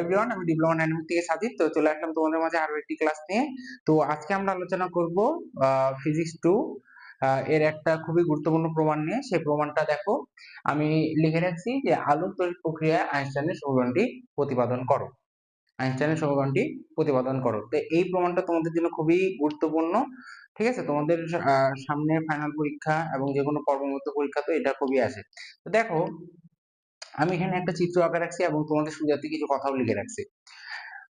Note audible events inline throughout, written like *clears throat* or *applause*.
Everyone আমি diploma dynamic থেকে সাজিদ তো চলে আসলাম তোমাদের মাঝে আরও একটি ক্লাস নিয়ে। তো আজকে আমরা আলোচনা করব ফিজিক্স টু এর একটা খুবই গুরুত্বপূর্ণ প্রমাণ নিয়ে। সেই প্রমাণটা দেখো। আমি লিখে রাখছি যে আলোক তড়িৎ প্রক্রিয়া আইনস্টাইনের সমীকরণটি প্রতিপাদন করো। আইনস্টাইনের সমীকরণটি প্রতিপাদন করো। তো এই প্রমাণটা তোমাদের জন্য খুবই গুরুত্বপূর্ণ। ঠিক আছে? তোমাদের সামনে ফাইনাল পরীক্ষা এবং যে কোনো কর্মমত পরীক্ষা তো এটা খুবই আসে তো দেখো আমি এখানে একটা চিত্র আঁকা রাখছি এবং তোমাদের সুবিধার্থে কিছু কথাও লিখে রাখছি।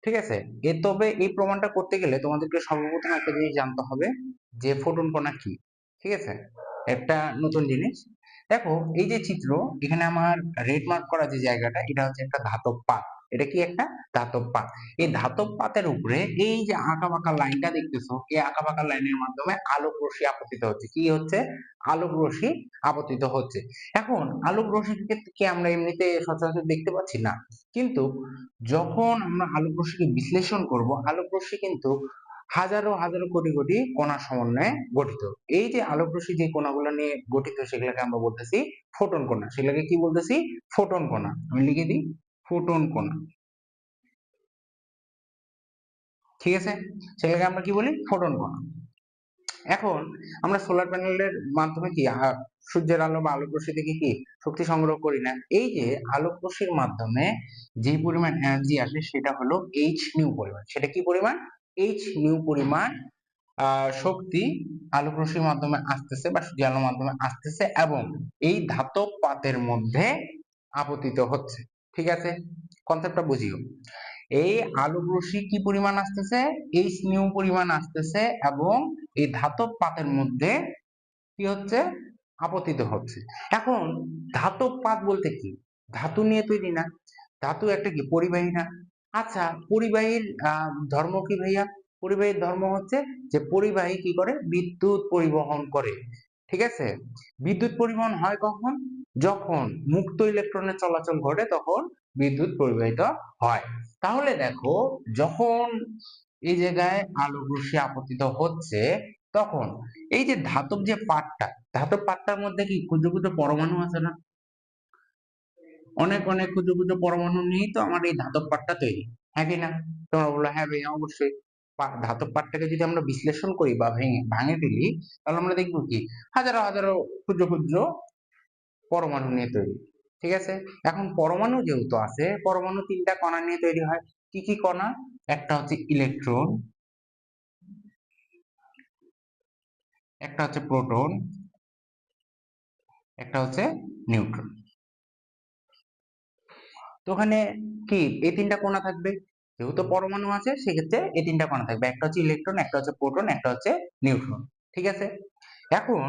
ঠিক আছে? এ তবে এই প্রমাণটা করতে গেলে তোমাদেরকে সর্বপ্রথম একটা জিনিস জানতে হবে যে ফোটন কণা কি? ঠিক আছে? একটা নতুন জিনিস। দেখো, এই যে চিত্র, এখানে আমার রেড মার্ক করা যে জায়গাটা, এটা হচ্ছে একটা ধাতব পাত। এটা কি একটা? ধাতব পাত। এই ধাতব পাতের উপরে এই যে আঁকা বাঁকা লাইনটা দেখতেছো, এই আঁকা বাঁকা লাইনের মাধ্যমে আলোক রশ্মি আপতিত হচ্ছে। কি হচ্ছে? আলোক রশ্মি আপতিত হচ্ছে। এখন আলোক রশ্মির ক্ষেত্রে কি আমরা এমনিতে সচরাচর দেখতে পাচ্ছি? না। কিন্তু যখন আমরা আলোক রশ্মিকে বিশ্লেষণ করব, আলোক রশ্মি কিন্তু হাজারো হাজারো কোটি কোটি কণার সমন্বয়ে গঠিত। এই যে আলোক রশ্মি যে কণাগুলো নিয়ে গঠিত, সেগুলোকে আমরা বলতেছি ফোটন কণা। সেগুলোকে কি বলতেছি? ফোটন কণা। আমি লিখে দিই। ফোটন কণা। ঠিক আছে? সেটাকে আমরা কি বলি? ফোটন কণা। এখন আমরা সোলার প্যানেলের মাধ্যমে কি সূর্যের আলো বা আলোক রশ্মি থেকে কি শক্তি সংগ্রহ করি না? এই যে আলোক রশ্মির মাধ্যমে যে পরিমাণ এনার্জি আসে সেটা হলো এইচ নিউ পরিমাণ। সেটা কি পরিমাণ? এইচ নিউ পরিমাণ শক্তি আলোক রশ্মির মাধ্যমে আসতেছে বা সূর্য আলোর মাধ্যমে আসতেছে এবং এই ধাতব পাতের মধ্যে আপতিত হচ্ছে। ঠিক আছে? কনসেপ্টটা বুঝিও। এই আলোক রশ্মি কি পরিমাণ আসতেছে? এইচ নিউ পরিমাণ আসতেছে এবং এই ধাতব পাতের মধ্যে কি হচ্ছে? আপতিত হচ্ছে। এখন ধাতব পাত বলতে কি? ধাতু নিয়ে তৈরি না। ধাতু একটা কি? পরিবাহী না। আচ্ছা পরিবাহীর ধর্ম কি ভাইয়া? পরিবাহীর ধর্ম হচ্ছে যে পরিবাহী কি করে? বিদ্যুৎ পরিবহন করে। ঠিক আছে? বিদ্যুৎ পরিবহন হয় কখন? যখন মুক্ত ইলেকট্রনের চলাচল ঘটে তখন বিদ্যুৎ পরিবাহিত হয়। তাহলে দেখো, যখন এই জায়গায় আলোক রশ্মি আপতিত হচ্ছে, তখন এই যে ধাতব যে পাটটা, ধাতব পাটটার মধ্যে কি ক্ষুদ্র ক্ষুদ্র পরমাণু আছে না? অনেক অনেক ক্ষুদ্র ক্ষুদ্র পরমাণু নিয়েই তো আমার এই ধাতব পাটটা তৈরি। হ্যাঁ কি না? তোমরা বলল হ্যাঁ ভাই অবশ্যই। ধাতব পাটটাকে যদি আমরা বিশ্লেষণ করি বা ভেঙে, ভাঙে ফেলি, তাহলে আমরা দেখব কি? হাজারো হাজারো ক্ষুদ্র ক্ষুদ্র পরমাণু নিয়ে তৈরি, ঠিক আছে? এখন পরমাণু যেহেতু আছে, পরমাণু তিনটা কণা নিয়ে তৈরি হয়। কি কি কণা? একটা হচ্ছে ইলেকট্রন, একটা হচ্ছে প্রোটন, একটা হচ্ছে নিউট্রন। তো ওখানে কি? এই তিনটা কণা থাকবে? যেহেতু পরমাণু আছে, সেক্ষেত্রে এই তিনটা কণা থাকবে। একটা হচ্ছে ইলেকট্রন একটা হচ্ছে প্রোটন একটা হচ্ছে নিউট্রন ঠিক আছে? এখন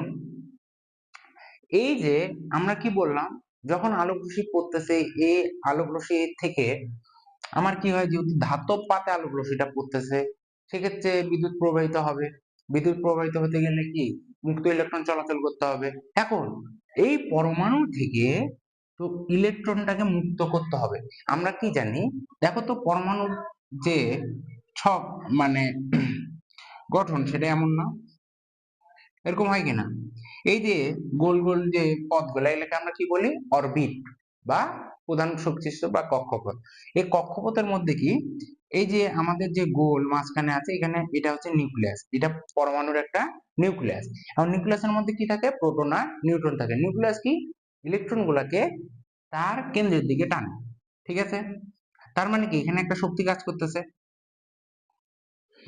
এই যে আমরা কি বললাম, যখন আলোক রশ্মি পড়তেছে এই আলোক রশ্মি থেকে আমার কি হয়, যেহেতু ধাতব পাতে আলোক রশ্মিটা পড়তেছে, সেক্ষেত্রে বিদ্যুৎ প্রবাহিত হবে। বিদ্যুৎ প্রবাহিত হতে গেলে কি? মুক্ত ইলেকট্রন চলাচল করতে হবে। এখন এই পরমাণু থেকে তো ইলেকট্রনটাকে মুক্ত করতে হবে। আমরা কি জানি? দেখো তো পরমাণুর যে ছক মানে গঠন, সেটা এমন না। এরকম হয় কিনা? এই যে গোল গোল যে পথগুলো, এগুলোকে আমরা কি বলি? অরবিট বা প্রধান শক্তিস্থ বা কক্ষপথ। এই কক্ষপথের মধ্যে কি? এই যে আমাদের যে গোল মাঝখানে আছে, এখানে এটা হচ্ছে নিউক্লিয়াস। এটা পরমাণুর একটা নিউক্লিয়াস। এবং নিউক্লিয়াসের মধ্যে কি থাকে? প্রোটন আর নিউট্রন থাকে। নিউক্লিয়াস কি? ইলেকট্রন গুলাকে তার কেন্দ্রের দিকে টানে, ঠিক আছে? তার মানে কি? এখানে একটা শক্তি কাজ করতেছে।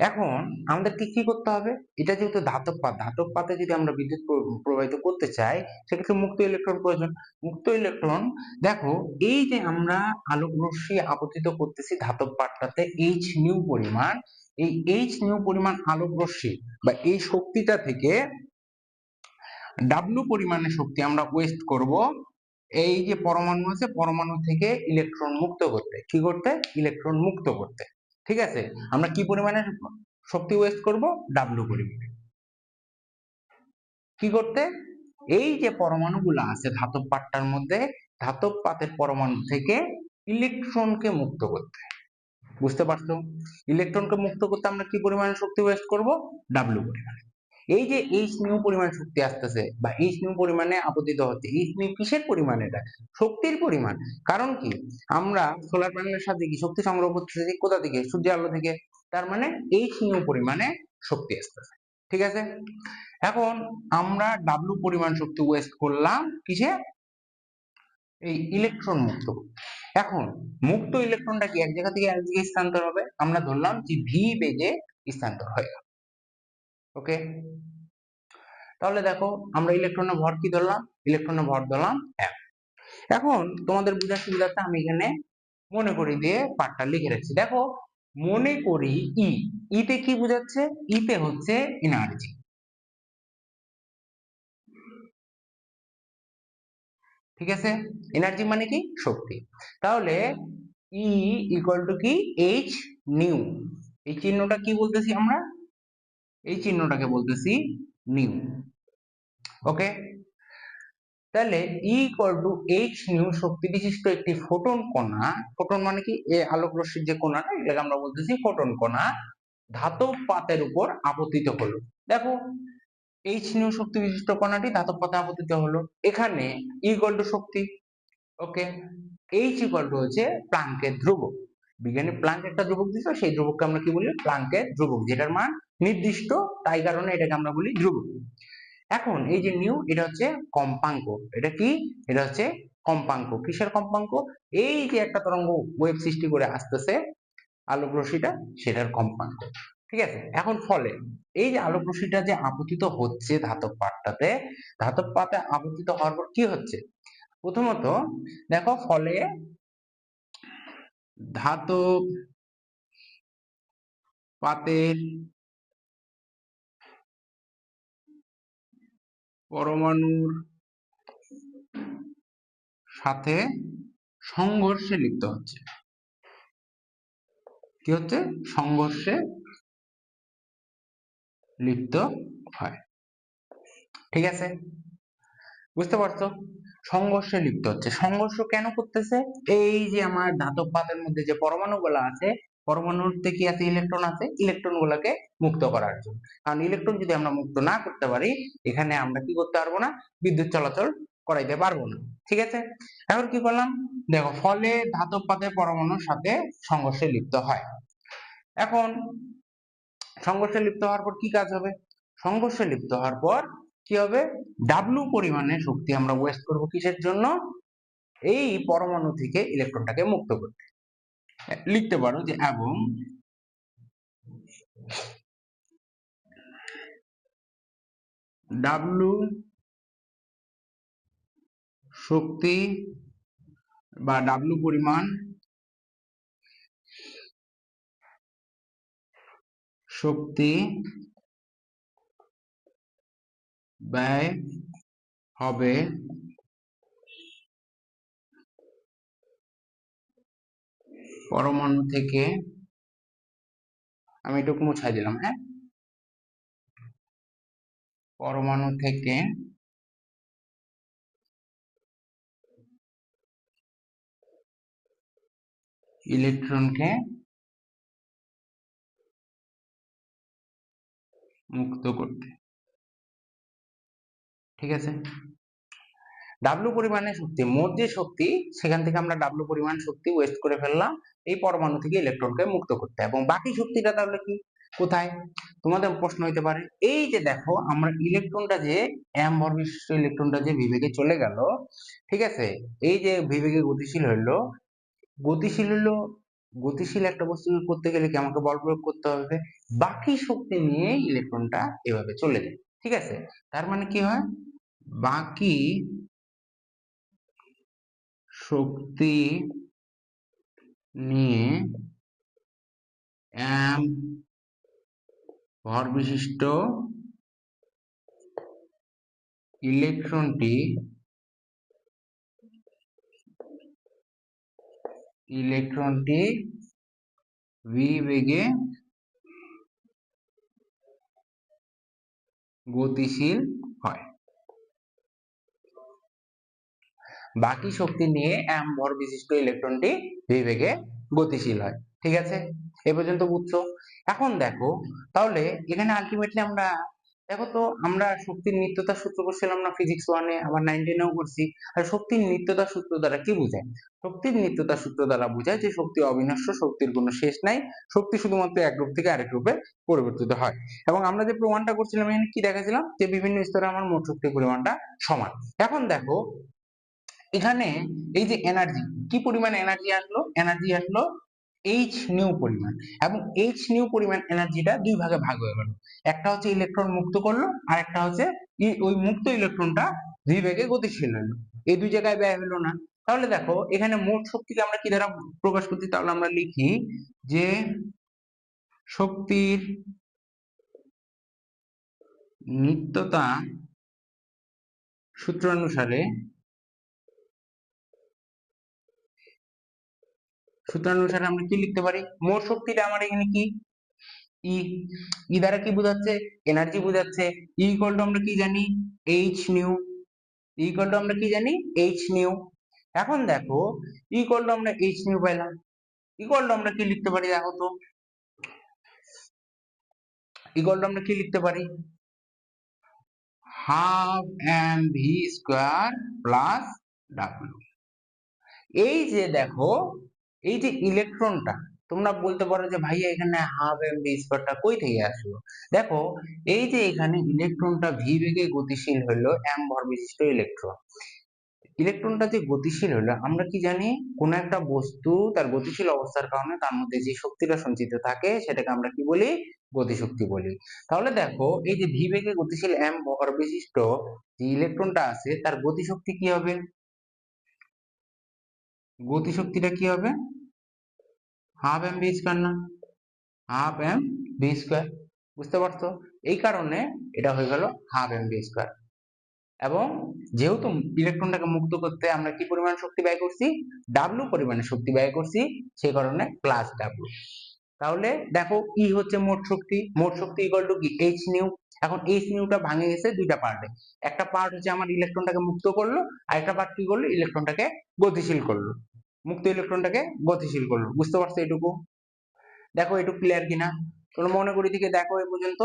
এখন আমাদেরকে কি করতে হবে? এটা যেহেতু পাত পাতে যদি আমরা বিদ্যুৎ প্রবাহিত করতে চাই, সেক্ষেত্রে মুক্ত ইলেকট্রন প্রয়োজন। মুক্ত ইলেকট্রন দেখো, এই যে আমরা আলোক রশ্মি আপতিত করতেছি ধাতব পাতটাতে এইচ নিউ পরিমাণ, এই এইচ নিউ পরিমাণ আলোক রশ্মি বা এই শক্তিটা থেকে ডাব্লু পরিমাণের শক্তি আমরা ওয়েস্ট করব, এই যে পরমাণু আছে, পরমাণু থেকে ইলেকট্রন মুক্ত করতে। কি করতে? ইলেকট্রন মুক্ত করতে। ঠিক আছে? আমরা কি পরিমাণে শক্তি ওয়েস্ট করব? ডাব্লু পরিমাণে। কি করতে? এই যে পরমাণুগুলো আছে, ধাতব পাটটার মধ্যে, ধাতব পাতের পরমাণু থেকে ইলেকট্রনকে মুক্ত করতে। বুঝতে পারছ? ইলেকট্রনকে মুক্ত করতে আমরা কি পরিমাণে শক্তি ওয়েস্ট করব? ডাব্লু পরিমাণে। এই যে এইচ নিউ পরিমাণ শক্তি আসতেছে বা এইচ নিউ পরিমাণে আপতিত হচ্ছে এইচ নিউ কিসের পরিমাণ এটা? শক্তির পরিমাণ। কারণ কি? আমরা সোলার প্যানেলের সাথে কি শক্তি সংগ্রহ করতেছি কোথা থেকে? সূর্যের আলো থেকে। তার মানে এইচ নিউ পরিমাণে শক্তি আসতেছে। ঠিক আছে? এখন আমরা ডাব্লু পরিমাণ শক্তি ওয়েস্ট করলাম কিসে? এই ইলেকট্রন মুক্ত। এখন মুক্ত ইলেকট্রনটা কি এক জায়গা থেকে এক জায়গায় স্থানান্তর হবে? আমরা ধরলাম যে ভি বেগে স্থানান্তর হয়ে গেল। ওকে তাহলে দেখো, আমরা ইলেকট্রনের ভর কি ধরলাম? ইলেকট্রনের ভর ধরলাম এক। এখন তোমাদের বোঝার সুবিধার্থে আমি এখানে মনে করি দিয়ে পাঠটা লিখে রাখছি। দেখো, মনে করি ই ইতে কি বোঝাচ্ছে? ইতে হচ্ছে এনার্জি ঠিক আছে? এনার্জি মানে কি? শক্তি। তাহলে ই ইকুয়াল টু কি? এইচ নিউ এই চিহ্নটা কি বলতেছি আমরা? এই চিহ্নটাকে বলতেছি নিউ ওকে তাহলে E equal to H nu শক্তি বিশিষ্ট একটি ফোটন কণা ফোটন মানে কি? এ আলোক রশ্মির যে কণাটা এটাকে আমরা বলতেছি ফোটন কণা, ধাতব পাতের উপর আপতিত হলো। দেখো এইচ নিউ শক্তি বিশিষ্ট কণাটি ধাতব পাতে আপতিত হলো। এখানে ইকুয়াল টু শক্তি ওকে এইচ ইকুয়াল টু হচ্ছে প্লাঙ্কের ধ্রুবক। বিজ্ঞানী প্লাঙ্ক একটা ধ্রুবক দিছে সেই ধ্রুবককে আমরা কি বলি? প্লাঙ্কের ধ্রুবক, যেটার মান নির্দিষ্ট, তাই কারণে এটাকে আমরা বলি ধ্রুবক এখন এই যে নিউ এটা হচ্ছে কম্পাঙ্ক। এটা কি? এটা হচ্ছে কম্পাঙ্ক। কিসের কম্পাঙ্ক? এই যে একটা তরঙ্গ ওয়েভ সৃষ্টি করে আসতেছে আলোক রশ্মিটা সেটার কম্পাঙ্ক। ঠিক আছে? এখন ফলে, এই যে আলোক রশ্মিটা যে আপতিত হচ্ছে ধাতব পাতটাতে, ধাতব পাতে আপতিত হওয়ার পর কি হচ্ছে? প্রথমত, দেখো ফলে ধাতব পাতের পরমাণুর সাথে সংঘর্ষে লিপ্ত হচ্ছে। কি হচ্ছে? সংঘর্ষে লিপ্ত হয়। ঠিক আছে? বুঝতে পারছ? সংঘর্ষে লিপ্ত হচ্ছে। সংঘর্ষ কেন করতেছে? এই যে আমার ধাতব পাতের মধ্যে যে পরমাণু গুলো আছে পরমাণুতে কি আছে ইলেকট্রন আছে ইলেকট্রন গুলাকে মুক্ত করার জন্য। কারণ ইলেকট্রন যদি আমরা মুক্ত না করতে পারি, এখানে আমরা কি করতে পারব না? বিদ্যুৎ চলাচল করাইতে পারব না। ঠিক আছে? এখন কি করলাম? দেখো, ফলে ধাতব পাতের পরমাণুর সাথে সংঘর্ষে লিপ্ত হয়। এখন সংঘর্ষে লিপ্ত হওয়ার পর কি কাজ হবে? সংঘর্ষে লিপ্ত হওয়ার পর কি হবে? ডাব্লু পরিমাণে শক্তি আমরা ওয়েস্ট করব কিসের জন্য? এই পরমাণু থেকে ইলেকট্রনটাকে মুক্ত করতে। লিখতে পারো যে এবং ডাব্লু শক্তি বা ডাব্লু পরিমাণ শক্তি ব্যয় হবে পরমাণু থেকে আমি এটুকু মুছাই দিলাম হ্যাঁ? পরমাণু থেকে ইলেকট্রনকে মুক্ত করতে। ঠিক আছে? ডাব্লু পরিমাণে শক্তি, মোট যে শক্তি, সেখান থেকে আমরা ডাব্লু পরিমাণ শক্তি ওয়েস্ট করে ফেললাম। এই পরমাণু থেকে ইলেকট্রনকে মুক্ত করতে এবং বাকি শক্তিটা তাহলে কি? কোথায়? তোমাদের প্রশ্ন হইতে পারে। এই যে দেখো, আমরা ইলেকট্রনটা যে এম ভর বিশিষ্ট ইলেকট্রনটা যে বিবেগে চলে গেল, ঠিক আছে? এই যে বিবেগে গতিশীল হইল, গতিশীল হলো গতিশীল একটা বস্তু করতে গেলে কি আমাকে বল প্রয়োগ করতে হবে? বাকি শক্তি নিয়ে ইলেকট্রনটা এভাবে চলে যায়, ঠিক আছে? তার মানে কি হয়? বাকি শক্তি নিয়ে এম ভর বিশিষ্ট ইলেকট্রনটি ইলেকট্রনটি ভি বেগে গতিশীল হয়। বাকি শক্তি নিয়ে এম ভর বিশিষ্ট ইলেকট্রনটি ভি বেগে গতিশীল হয়, ঠিক আছে? এ পর্যন্ত বুঝছ এখন দেখো, তাহলে এখানে আলটিমেটলি আমরা, দেখো তো আমরা শক্তির নিত্যতা সূত্র করছিলাম না ফিজিক্স ওয়ানে আবার নাইন টেনেও করছি। আর শক্তির নিত্যতা সূত্র দ্বারা কি বোঝায়? শক্তির নিত্যতা সূত্র দ্বারা বোঝায় যে শক্তি অবিনশ্বর শক্তির কোনো শেষ নাই, শক্তি শুধুমাত্র এক রূপ থেকে আরেক রূপে পরিবর্তিত হয়। এবং আমরা যে প্রমাণটা করছিলাম, এখানে কি দেখাছিলাম? যে বিভিন্ন স্তরে আমার মোট শক্তির পরিমাণটা সমান। এখন দেখো এখানে এই যে এনার্জি কি পরিমাণ এনার্জি আসলো? এনার্জি আসলো এইচ নিউ পরিমাণ এবং এইচ নিউ পরিমাণ এনার্জিটা দুই ভাগে ভাগ হয়ে গেল। একটা হচ্ছে ইলেকট্রন মুক্ত করল, আর একটা হচ্ছে ওই মুক্ত ইলেকট্রনটা দুই বেগে গতিশীল হলো। এই দুই জায়গায় ব্যয় হলো না। তাহলে দেখো, এখানে মোট শক্তিকে আমরা কি দ্বারা প্রকাশ করছি? তাহলে আমরা লিখি যে শক্তির নিত্যতা সূত্রানুসারে সূত্রানুসারে আমরা কি লিখতে পারি? মোট শক্তিটা আমার এখানে কি? ই ই দ্বারা কি বোঝাচ্ছে? এনার্জি বোঝাচ্ছে। ই ইকুয়াল টু আমরা কি জানি? H nu E equal to আমরা কি জানি? এইচ নিউ এখন দেখো ই ইকুয়াল টু আমরা এইচ নিউ পাইলাম ইকুয়াল টু আমরা কি লিখতে পারি দেখো তো? ইকুয়াল টু আমরা কি লিখতে পারি? Half M V square plus W এই যে দেখো এই যে ইলেকট্রনটা তোমরা বলতে পারো যে ভাইয়া এখানে হাফ এম ভি স্কোয়ারটা কই থেকে আসলো? দেখো, এই যে এখানে ইলেকট্রনটা ভি বেগে গতিশীল হলো এম ভর বিশিষ্ট ইলেকট্রন ইলেকট্রনটা যে গতিশীল হলো, আমরা কি জানি? কোন একটা বস্তু তার গতিশীল অবস্থার কারণে তার মধ্যে যে শক্তিটা সঞ্চিত থাকে, সেটাকে আমরা কি বলি? গতিশক্তি বলি। তাহলে দেখো, এই যে ভি বেগে গতিশীল এম ভর বিশিষ্ট যে ইলেকট্রনটা আছে, তার গতিশক্তি কি হবে? গতিশক্তিটা কি হবে? হাফ এম বি স্কোয়ার না? হাফ এম বি স্কোয়ার বুঝতে পারছ? এই কারণে এটা হয়ে গেল হাফ এম বি স্কোয়ার এবং যেহেতু ইলেকট্রনটাকে মুক্ত করতে আমরা কি পরিমাণ শক্তি ব্যয় করছি? ডাব্লু পরিমাণে শক্তি ব্যয় করছি সেই কারণে প্লাস ডাব্লু তাহলে দেখো ই হচ্ছে মোট শক্তি। মোট শক্তি ইকুয়াল টু কি? এইচ নিউ এখন এইচ নিউটা ভাঙে গেছে দুইটা পার্টে একটা পার্ট হচ্ছে আমার ইলেকট্রনটাকে মুক্ত করল, আর একটা পার্ট কি করল? ইলেকট্রনটাকে গতিশীল করল। মুক্ত ইলেকট্রনটাকে গতিশীল করল। বুঝতে পারছ এটুকু দেখো এটুকু ক্লিয়ার কিনা? তোমরা মনে করি দিকে দেখো এই পর্যন্ত।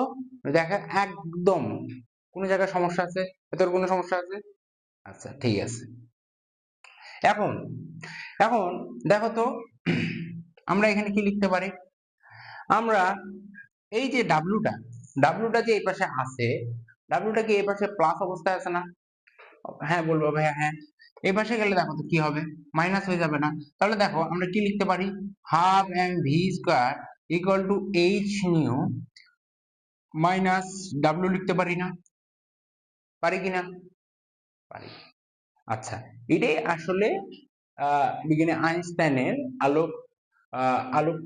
দেখো একদম। কোনো জায়গায় সমস্যা আছে? ভেতর কোনো সমস্যা আছে? আচ্ছা ঠিক আছে। এখন এখন দেখো তো, আমরা এখানে কি লিখতে পারি? আমরা এই যে ডাব্লুটা ডাব্লুটা যে এই পাশে আছে ডাব্লুটা কি এই পাশে প্লাস অবস্থায় আছে না? হ্যাঁ বলব ভাইয়া হ্যাঁ। এই পাশে গেলে দেখো তো কি হবে? মাইনাস হয়ে যাবে না। তাহলে দেখো, আমরা কি লিখতে পারি? Half M V square equal to H nu minus W লিখতে পারি না? পারি কিনা পারি। আচ্ছা এটাই আসলে, আহ, বিজ্ঞানী আইনস্টাইনের আলোক, আহ, আলোক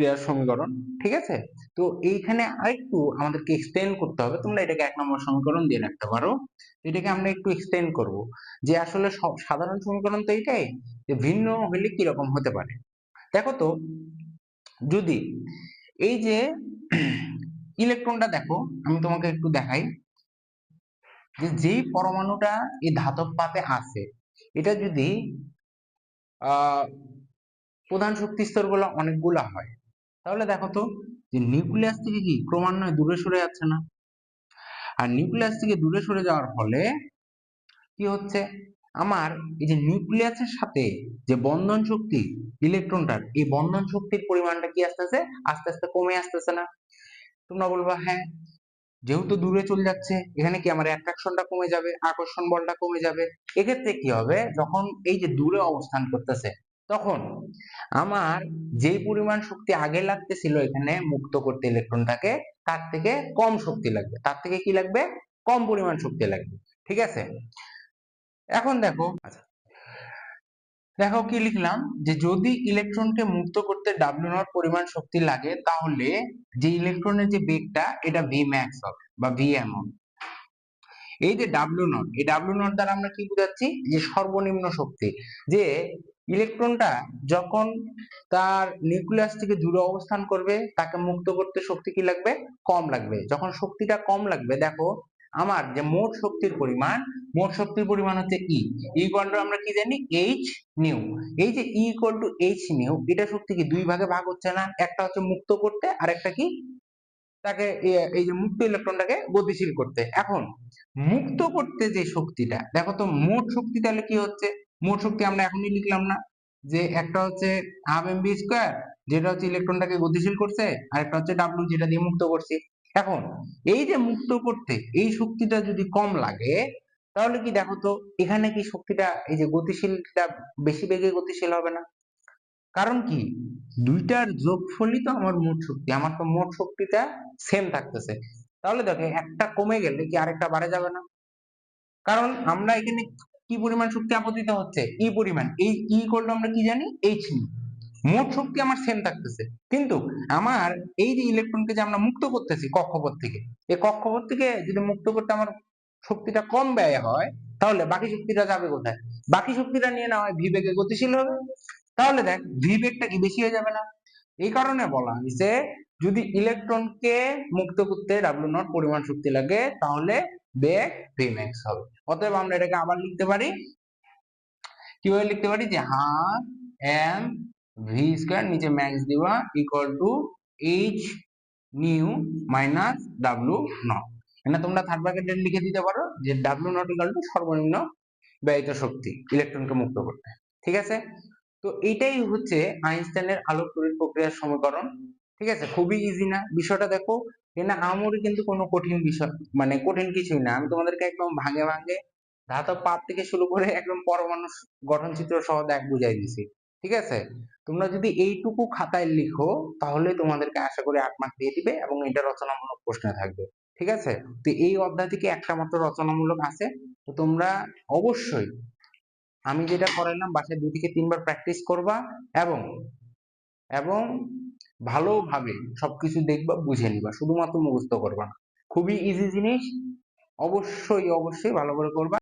ক্রিয়ার সমীকরণ, ঠিক আছে? তো এইখানে আরেকটু আমাদেরকে এক্সটেন্ড করতে হবে। তোমরা এটাকে এক নম্বর সমীকরণ দিয়ে রাখতে পারো। এটাকে আমরা একটু এক্সটেন্ড করব। যে আসলে সাধারণ সমীকরণ তো এটাই, যে ভিন্ন হলে কি রকম হতে পারে? দেখো তো, যদি এই যে *clears throat* ইলেকট্রনটা দেখো, আমি তোমাকে একটু দেখাই। যে যেই পরমাণুটা এই ধাতব পাতে আছে, এটা যদি প্রধান শক্তি স্তরগুলো অনেকগুলা হয় তাহলে দেখো তো, যে নিউক্লিয়াস থেকে কি ক্রমান্বয়ে দূরে সরে যাচ্ছে না? আর নিউক্লিয়াস থেকে দূরে সরে যাওয়ার ফলে কি হচ্ছে? আমার এই যে নিউক্লিয়াসের সাথে যে বন্ধন শক্তি ইলেকট্রনটার এই বন্ধন শক্তির পরিমাণটা কি আসতেছে? আস্তে আস্তে কমে আসতেছে না। তোমরা বলবা হ্যাঁ যেহেতু দূরে চলে যাচ্ছে, এখানে কি আমার অ্যাট্রাকশনটা কমে যাবে? আকর্ষণ বলটা কমে যাবে? এক্ষেত্রে কি হবে? যখন এই যে দূরে অবস্থান করতেছে তখন আমার যেই পরিমাণ শক্তি আগে লাগতেছিল এখানে মুক্ত করতে ইলেকট্রনটাকে তার থেকে কম শক্তি লাগবে। তার থেকে কি লাগবে? কম পরিমাণ শক্তি লাগবে। ঠিক আছে? এখন দেখো আচ্ছা। দেখো কি লিখলাম? যে যদি ইলেকট্রনকে মুক্ত করতে ডাব্লিউ নট পরিমাণ শক্তি লাগে, তাহলে যে ইলেকট্রনের যে বেগটা, এটা ভি ম্যাক্স হবে বা ভি এম হবে এই যে ডাব্লিউ নট এই ডাব্লিউ নট দ্বারা আমরা কি বোঝাচ্ছি? যে সর্বনিম্ন শক্তি। যে ইলেকট্রনটা যখন তার নিউক্লিয়াস থেকে দূরে অবস্থান করবে, তাকে মুক্ত করতে শক্তি কি লাগবে? কম লাগবে। যখন শক্তিটা কম লাগবে, দেখো, আমার যে মোট শক্তির পরিমাণ, মোট শক্তির পরিমাণ হচ্ছে ই ইকুয়াল টু আমরা কি জানি? এইচ নিউ এই যে E equal to H nu এটা শক্তি কি দুই ভাগে ভাগ হচ্ছে না? একটা হচ্ছে মুক্ত করতে আর একটা কি? তাকে এই যে মুক্ত ইলেকট্রনটাকে গতিশীল করতে। এখন, মুক্ত করতে যে শক্তিটা, দেখো তো মোট শক্তি তাহলে কি হচ্ছে? মোট শক্তি আমরা এখনই লিখলাম না। যে একটা হচ্ছে হাফ এম বি স্কোয়ার যেটা হচ্ছে ইলেকট্রনটাকে গতিশীল করছে আর একটা হচ্ছে ডাব্লিউ যেটা দিয়ে মুক্ত করছি। এখন, এই যে মুক্ত করতে, এই শক্তিটা যদি কম লাগে, তাহলে কি দেখো তো, এখানে কি শক্তিটা, এই যে গতিশীলটা বেশি বেগে গতিশীল হবে না? কারণ কি? দুইটার যোগফলই তো আমার মোট শক্তি, আমার তো মোট শক্তিটা সেম থাকতেছে। তাহলে দেখো, একটা কমে গেলে কি আরেকটা বাড়ে যাবে না? কারণ আমরা এখানে কি পরিমাণ শক্তি আপতিত হচ্ছে? ই পরিমাণ। এই ই করলে আমরা কি জানি? এইচ নিই। মোট শক্তি আমার সেম থাকতেছে। কিন্তু আমার এই যে ইলেকট্রনকে যে আমরা মুক্ত করতেছি কক্ষপথ থেকে, এই কক্ষপথ থেকে যদি মুক্ত করতে আমার শক্তিটা কম ব্যয় হয়, তাহলে বাকি শক্তিটা যাবে কোথায়? বাকি শক্তিটা নিয়ে না হয় ভিবেগে গতিশীল হবে। তাহলে দেখ ভিবেগটা কি বেশি হয়ে যাবে না? এই কারণে বলা হয়েছে, যদি ইলেকট্রনকে মুক্ত করতে ডাব্লিউ নট পরিমাণ শক্তি লাগে, তাহলে বেগ ভিম্যাক্স হবে। অতএব আমরা এটাকে আবার লিখতে পারি। কীভাবে লিখতে পারি? যে হাফ এম ভি স্কয়ার নিচে ম্যাক্স দিবা equal to H nu minus W naught এখানে তোমরা থার্ড ব্র্যাকেটে লিখে দিতে পারো যে ডাব্লিউ নট ইকুয়াল টু সর্বনিম্ন ব্যয়িত শক্তি ইলেকট্রনকে মুক্ত করতে। ঠিক আছে? তো এটাই হচ্ছে আইনস্টাইনের আলোক তড়িৎ প্রক্রিয়ার সমীকরণ। ঠিক আছে? খুবই ইজি না। বিষয়টা দেখো এখানে আমরই কিন্তু কোনো কঠিন বিষয় মানে কঠিন কিছুই না। আমি তোমাদেরকে একদম ভাঙে ভাঙে ধাতব পাত থেকে শুরু করে একদম পরমাণু গঠন চিত্র সহ দেখ বুঝাই দিছি। ঠিক আছে? তোমরা যদি এইটুকু খাতায় লিখো, তাহলে তোমাদেরকে আশা করি আট মার্ক দিয়ে দিবে এবং এটা রচনামূলক প্রশ্নে থাকবে। ঠিক আছে? তো এই অধ্যায় থেকে একটা মাত্র রচনামূলক আছে। তো তোমরা অবশ্যই, আমি যেটা করাইলাম, বাসায় দুই থেকে তিনবার প্র্যাকটিস করবা এবং এবং ভালোভাবে সবকিছু দেখবা বুঝে নিবা শুধুমাত্র মুখস্থ করবা না। খুবই ইজি জিনিস অবশ্যই অবশ্যই ভালো করে করবা।